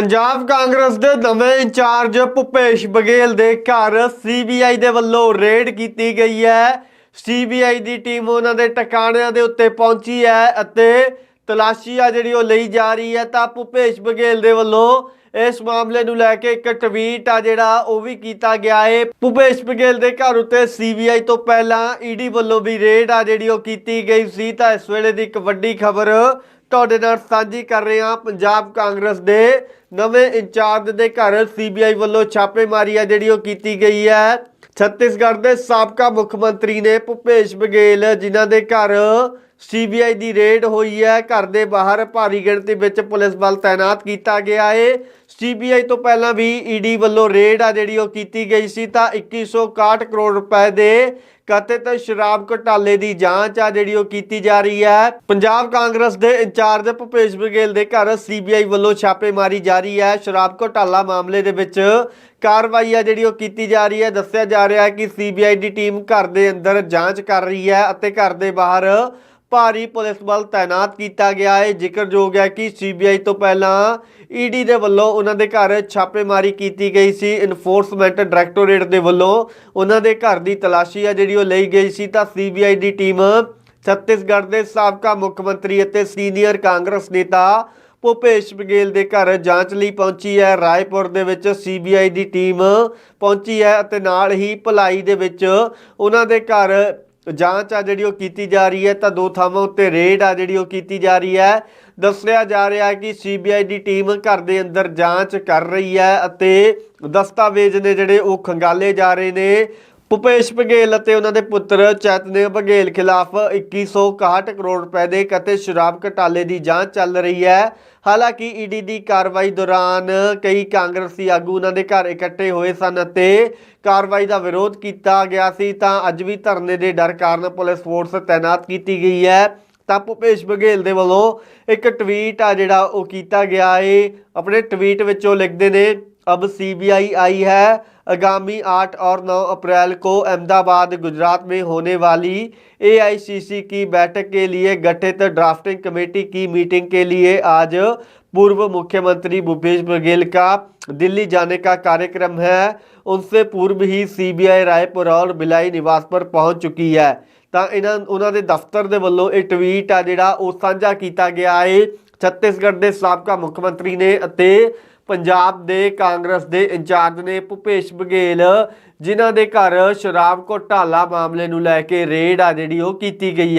ਪੰਜਾਬ ਕਾਂਗਰਸ ਦੇ ਨਵੇਂ ਇੰਚਾਰਜ ਭੁਪੇਸ਼ ਬਘੇਲ ਦੇ ਘਰ ਸੀਬੀਆਈ ਦੇ ਵੱਲੋਂ ਰੇਡ ਕੀਤੀ ਗਈ ਹੈ। ਸੀਬੀਆਈ ਦੀ ਟੀਮ ਉਹਨਾਂ ਦੇ ਟਿਕਾਣਿਆਂ ਦੇ ਉੱਤੇ ਪਹੁੰਚੀ ਹੈ ਅਤੇ ਤਲਾਸ਼ੀ ਆ ਜਿਹੜੀ ਉਹ ਲਈ ਜਾ ਰਹੀ ਹੈ ਤਾਂ ਭੁਪੇਸ਼ ਬਘੇਲ ਦੇ ਵੱਲੋਂ ਇਸ ਮਾਮਲੇ ਨੂੰ ਲੈ ਕੇ ਇੱਕ ਟਵੀਟ ਆ ਜਿਹੜਾ ਉਹ ਵੀ ਕੀਤਾ ਗਿਆ ਹੈ। ਭੁਪੇਸ਼ ਬਘੇਲ ਦੇ ਘਰ ਉੱਤੇ ਸੀਬੀਆਈ ਤੋਂ ਪਹਿਲਾਂ ਈਡੀ ਵੱਲੋਂ ਵੀ ਰੇਡ ਆ ਜਿਹੜੀ ਉਹ ਕੀਤੀ ਗਈ ਸੀ ਤਾਂ ਇਸ ਵੇਲੇ ਦੀ ਇੱਕ ਵੱਡੀ ਖਬਰ ਤੁਹਾਡੇ ਨਾਲ ਸਾਂਝੀ ਕਰ ਰਹੇ ਹਾਂ। ਪੰਜਾਬ ਕਾਂਗਰਸ ਦੇ ਨਵੇਂ ਇੰਚਾਰਜ ਦੇ ਘਰ ਸੀਬੀਆਈ ਵੱਲੋਂ ਛਾਪੇਮਾਰੀ ਆ ਜਿਹੜੀ ਉਹ ਕੀਤੀ ਗਈ ਹੈ। ਛੱਤੀਸਗੜ੍ਹ ਦੇ ਸਾਬਕਾ ਮੁੱਖ ਮੰਤਰੀ ਨੇ ਭੁਪੇਸ਼ ਬਘੇਲ, ਜਿਨ੍ਹਾਂ ਦੇ ਘਰ ਸੀਬੀਆਈ ਦੀ ਰੇਡ ਹੋਈ ਹੈ। ਘਰ ਦੇ ਬਾਹਰ ਭਾਰੀ ਗਿਣਤੀ ਵਿੱਚ ਪੁਲਿਸ ਬਲ ਤਾਇਨਾਤ ਕੀਤਾ ਗਿਆ ਹੈ ਸੀਬੀਆਈ ਤੋਂ ਪਹਿਲਾਂ ਵੀ ਈਡੀ ਵੱਲੋਂ ਰੇਡ ਆ ਜਿਹੜੀ ਉਹ ਕੀਤੀ ਗਈ ਸੀ ਤਾਂ 2161 ਕਰੋੜ ਰੁਪਏ ਦੇ ਕਥਿਤ ਸ਼ਰਾਬ ਘੁਟਾਲੇ ਦੀ ਜਾਂਚ ਆ ਜਿਹੜੀ ਉਹ ਕੀਤੀ ਜਾ ਰਹੀ ਹੈ। ਪੰਜਾਬ ਕਾਂਗਰਸ ਦੇ ਇੰਚਾਰਜ ਭੁਪੇਸ਼ ਬਘੇਲ ਦੇ ਘਰ ਸੀਬੀਆਈ ਵੱਲੋਂ ਛਾਪੇਮਾਰੀ ਜਾਰੀ ਹੈ। ਸ਼ਰਾਬ ਘੁਟਾਲਾ ਮਾਮਲੇ ਦੇ ਵਿੱਚ ਕਾਰਵਾਈ ਆ ਜਿਹੜੀ ਉਹ ਕੀਤੀ ਜਾ ਰਹੀ ਹੈ। ਦੱਸਿਆ ਜਾ ਰਿਹਾ ਹੈ ਕਿ ਸੀਬੀਆਈ ਦੀ ਟੀਮ ਘਰ ਦੇ ਅੰਦਰ ਜਾਂਚ ਕਰ ਰਹੀ ਹੈ ਅਤੇ ਘਰ ਦੇ ਬਾਹਰ ਭਾਰੀ ਪੁਲਿਸ ਬਲ ਤਾਇਨਾਤ ਕੀਤਾ ਗਿਆ ਹੈ। ਜ਼ਿਕਰਯੋਗ ਹੈ ਕਿ ਸੀਬੀਆਈ ਤੋਂ ਪਹਿਲਾਂ ਈਡੀ ਦੇ ਵੱਲੋਂ ਉਹਨਾਂ ਦੇ ਘਰ ਛਾਪੇਮਾਰੀ ਕੀਤੀ ਗਈ ਸੀ। ਇਨਫੋਰਸਮੈਂਟ ਡਾਇਰੈਕਟੋਰੇਟ ਦੇ ਵੱਲੋਂ ਉਹਨਾਂ ਦੇ ਘਰ ਦੀ ਤਲਾਸ਼ੀ ਆ ਜਿਹੜੀ ਉਹ ਲਈ ਗਈ ਸੀ। ਤਾਂ ਸੀਬੀਆਈ ਦੀ ਟੀਮ ਛੱਤੀਸਗੜ੍ਹ ਦੇ ਸਾਬਕਾ ਮੁੱਖ ਮੰਤਰੀ ਅਤੇ ਸੀਨੀਅਰ ਕਾਂਗਰਸ ਨੇਤਾ ਭੁਪੇਸ਼ ਬਘੇਲ ਦੇ ਘਰ ਜਾਂਚ ਲਈ ਪਹੁੰਚੀ ਹੈ। ਰਾਏਪੁਰ ਦੇ ਵਿੱਚ ਸੀਬੀਆਈ ਦੀ ਟੀਮ ਪਹੁੰਚੀ ਹੈ ਅਤੇ ਨਾਲ ਹੀ ਭਲਾਈ ਦੇ ਵਿੱਚ ਉਹਨਾਂ ਦੇ ਘਰ ਜਾਂਚ ਆ ਜਿਹੜੀ ਉਹ ਕੀਤੀ ਜਾ ਰਹੀ ਹੈ, ਤਾਂ ਦੋ ਥਾਵਾਂ ਉੱਤੇ ਰੇਡ ਆ ਜਿਹੜੀ ਉਹ ਕੀਤੀ ਜਾ ਰਹੀ ਹੈ। ਦੱਸਿਆ ਜਾ ਰਿਹਾ ਹੈ ਕਿ ਸੀਬੀਆਈ ਦੀ ਟੀਮ ਘਰ ਦੇ ਅੰਦਰ ਜਾਂਚ ਕਰ ਰਹੀ ਹੈ ਅਤੇ ਦਸਤਾਵੇਜ਼ ਨੇ ਜਿਹੜੇ ਉਹ ਖੰਗਾਲੇ ਜਾ ਰਹੇ ਨੇ। ਭੁਪੇਸ਼ ਬਘੇਲ ਅਤੇ ਉਹਨਾਂ ਦੇ ਪੁੱਤਰ ਚੈਤਨਯ ਬਘੇਲ ਖਿਲਾਫ 2161 ਕਰੋੜ ਰੁਪਏ ਦੇ ਕਤੇ ਸ਼ਰਾਬ ਘਟਾਲੇ ਦੀ ਜਾਂਚ ਚੱਲ ਰਹੀ ਹੈ। ਹਾਲਾਂਕਿ ਈਡੀ ਦੀ ਕਾਰਵਾਈ ਦੌਰਾਨ ਕਈ ਕਾਂਗਰਸੀ ਆਗੂ ਉਹਨਾਂ ਦੇ ਘਰ ਇਕੱਠੇ ਹੋਏ ਸਨ ਅਤੇ ਕਾਰਵਾਈ ਦਾ ਵਿਰੋਧ ਕੀਤਾ ਗਿਆ ਸੀ, ਤਾਂ ਅੱਜ ਵੀ ਧਰਨੇ ਦੇ ਡਰ ਕਾਰਨ ਪੁਲਿਸ ਫੋਰਸ ਤਾਇਨਾਤ ਕੀਤੀ ਗਈ ਹੈ। ਤਾਂ ਭੁਪੇਸ਼ ਬਘੇਲ ਦੇ ਵੱਲੋਂ ਇੱਕ ਟਵੀਟ ਆ ਜਿਹੜਾ ਉਹ ਕੀਤਾ ਗਿਆ ਏ। ਆਪਣੇ ਟਵੀਟ ਵਿੱਚ ਉਹ ਲਿਖਦੇ ਨੇ अब सीबीआई आई है आगामी 8 और 9 अप्रैल को अहमदाबाद गुजरात में होने वाली एआईसीसी की बैठक के लिए गठित ड्राफ्टिंग कमेटी की मीटिंग के लिए आज पूर्व मुख्यमंत्री भूपेश बघेल का दिल्ली जाने का कार्यक्रम है उनसे पूर्व ही सीबीआई रायपुर और बिलाई निवास पर पहुंच चुकी है ਤਾਂ ਇਹਨਾਂ ਉਹਨਾਂ ਦੇ ਦਫ਼ਤਰ ਦੇ ਵੱਲੋਂ ਇਹ ਟਵੀਟ ਆ ਜਿਹੜਾ ਉਹ ਸਾਂਝਾ ਕੀਤਾ ਗਿਆ ਹੈ ਛੱਤੀਸਗੜ੍ਹ ਦੇ ਸਾਬਕਾ ਮੁੱਖ ਮੰਤਰੀ ਨੇ ਅਤੇ ਪੰਜਾਬ ਦੇ ਕਾਂਗਰਸ ਦੇ ਇੰਚਾਰਜ ਨੇ ਭੁਪੇਸ਼ ਬਘੇਲ, ਜਿਨ੍ਹਾਂ ਦੇ ਘਰ ਸ਼ਰਾਬ ਘੋਟਾਲਾ ਮਾਮਲੇ ਨੂੰ ਲੈ ਕੇ ਰੇਡ ਆ ਜਿਹੜੀ ਉਹ ਕੀਤੀ ਗਈ ਹੈ